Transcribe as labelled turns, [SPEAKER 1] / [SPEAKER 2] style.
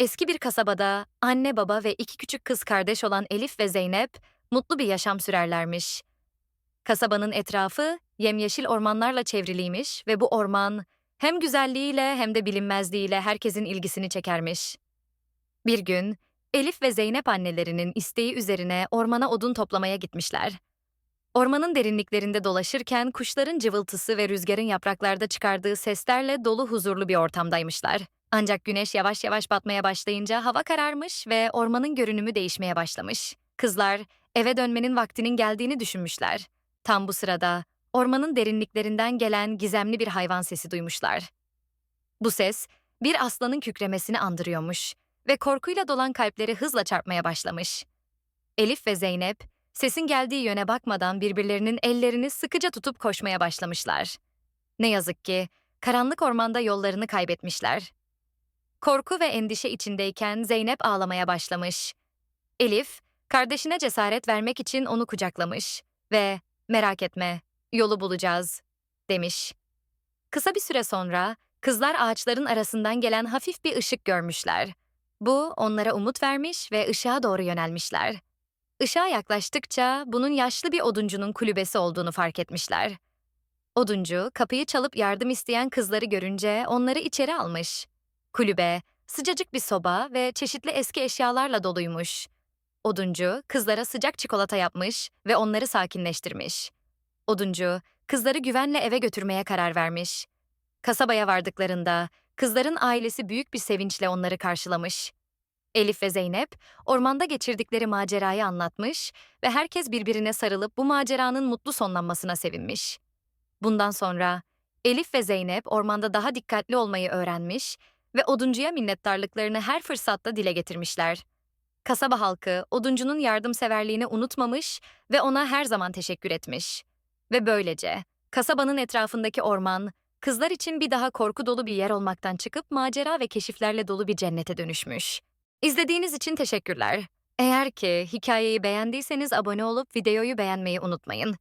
[SPEAKER 1] Eski bir kasabada anne baba ve iki küçük kız kardeş olan Elif ve Zeynep mutlu bir yaşam sürerlermiş. Kasabanın etrafı yemyeşil ormanlarla çevriliymiş ve bu orman hem güzelliğiyle hem de bilinmezliğiyle herkesin ilgisini çekermiş. Bir gün Elif ve Zeynep annelerinin isteği üzerine ormana odun toplamaya gitmişler. Ormanın derinliklerinde dolaşırken kuşların cıvıltısı ve rüzgarın yapraklarda çıkardığı seslerle dolu huzurlu bir ortamdaymışlar. Ancak güneş yavaş yavaş batmaya başlayınca hava kararmış ve ormanın görünümü değişmeye başlamış. Kızlar eve dönmenin vaktinin geldiğini düşünmüşler. Tam bu sırada ormanın derinliklerinden gelen gizemli bir hayvan sesi duymuşlar. Bu ses bir aslanın kükremesini andırıyormuş ve korkuyla dolan kalpleri hızla çarpmaya başlamış. Elif ve Zeynep sesin geldiği yöne bakmadan birbirlerinin ellerini sıkıca tutup koşmaya başlamışlar. Ne yazık ki karanlık ormanda yollarını kaybetmişler. Korku ve endişe içindeyken Zeynep ağlamaya başlamış. Elif, kardeşine cesaret vermek için onu kucaklamış ve "Merak etme, yolu bulacağız." demiş. Kısa bir süre sonra kızlar ağaçların arasından gelen hafif bir ışık görmüşler. Bu onlara umut vermiş ve ışığa doğru yönelmişler. Işığa yaklaştıkça bunun yaşlı bir oduncunun kulübesi olduğunu fark etmişler. Oduncu kapıyı çalıp yardım isteyen kızları görünce onları içeri almış. Kulübe sıcacık bir soba ve çeşitli eski eşyalarla doluymuş. Oduncu kızlara sıcak çikolata yapmış ve onları sakinleştirmiş. Oduncu kızları güvenle eve götürmeye karar vermiş. Kasabaya vardıklarında kızların ailesi büyük bir sevinçle onları karşılamış. Elif ve Zeynep ormanda geçirdikleri macerayı anlatmış ve herkes birbirine sarılıp bu maceranın mutlu sonlanmasına sevinmiş. Bundan sonra Elif ve Zeynep ormanda daha dikkatli olmayı öğrenmiş ve oduncuya minnettarlıklarını her fırsatta dile getirmişler. Kasaba halkı oduncunun yardımseverliğini unutmamış ve ona her zaman teşekkür etmiş. Ve böylece kasabanın etrafındaki orman kızlar için bir daha korku dolu bir yer olmaktan çıkıp macera ve keşiflerle dolu bir cennete dönüşmüş. İzlediğiniz için teşekkürler. Eğer ki hikayeyi beğendiyseniz abone olup videoyu beğenmeyi unutmayın.